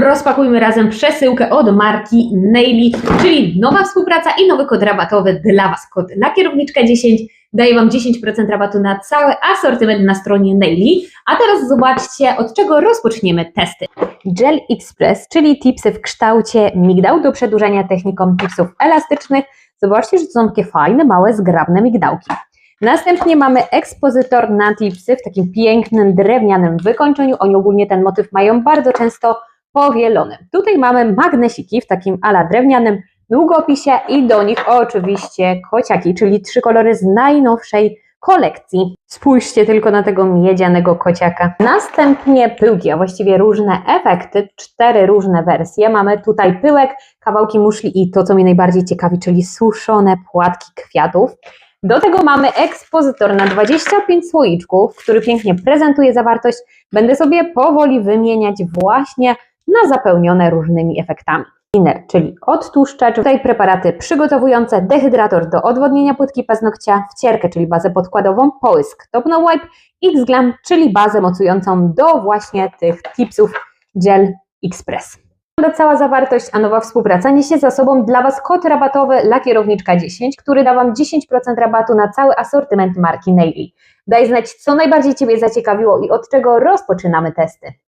Rozpakujmy razem przesyłkę od marki Naily, czyli nowa współpraca i nowy kod rabatowy dla Was. Kod lakierowniczka 10 daje Wam 10% rabatu na cały asortyment na stronie Naily. A teraz zobaczcie, od czego rozpoczniemy testy. Gel Express, czyli tipsy w kształcie migdał do przedłużania techniką tipsów elastycznych. Zobaczcie, że to są takie fajne, małe, zgrabne migdałki. Następnie mamy ekspozytor na tipsy w takim pięknym, drewnianym wykończeniu. Oni ogólnie ten motyw mają bardzo często powielony. Tutaj mamy magnesiki w takim ala drewnianym długopisie i do nich oczywiście kociaki, czyli trzy kolory z najnowszej kolekcji. Spójrzcie tylko na tego miedzianego kociaka. Następnie pyłki, a właściwie różne efekty, cztery różne wersje. Mamy tutaj pyłek, kawałki muszli i to, co mnie najbardziej ciekawi, czyli suszone płatki kwiatów. Do tego mamy ekspozytor na 25 słoiczków, który pięknie prezentuje zawartość. Będę sobie powoli wymieniać właśnie na zapełnione różnymi efektami. Inner, czyli odtłuszczacz, tutaj preparaty przygotowujące, dehydrator do odwodnienia płytki paznokcia, wcierkę, czyli bazę podkładową, połysk Top No Wipe, X-Glam, czyli bazę mocującą do właśnie tych tipsów Gel Express. Cała zawartość, a nowa współpraca niesie za sobą dla Was kod rabatowy Lakierowniczka 10, który da Wam 10% rabatu na cały asortyment marki Naily. Daj znać, co najbardziej Ciebie zaciekawiło i od czego rozpoczynamy testy.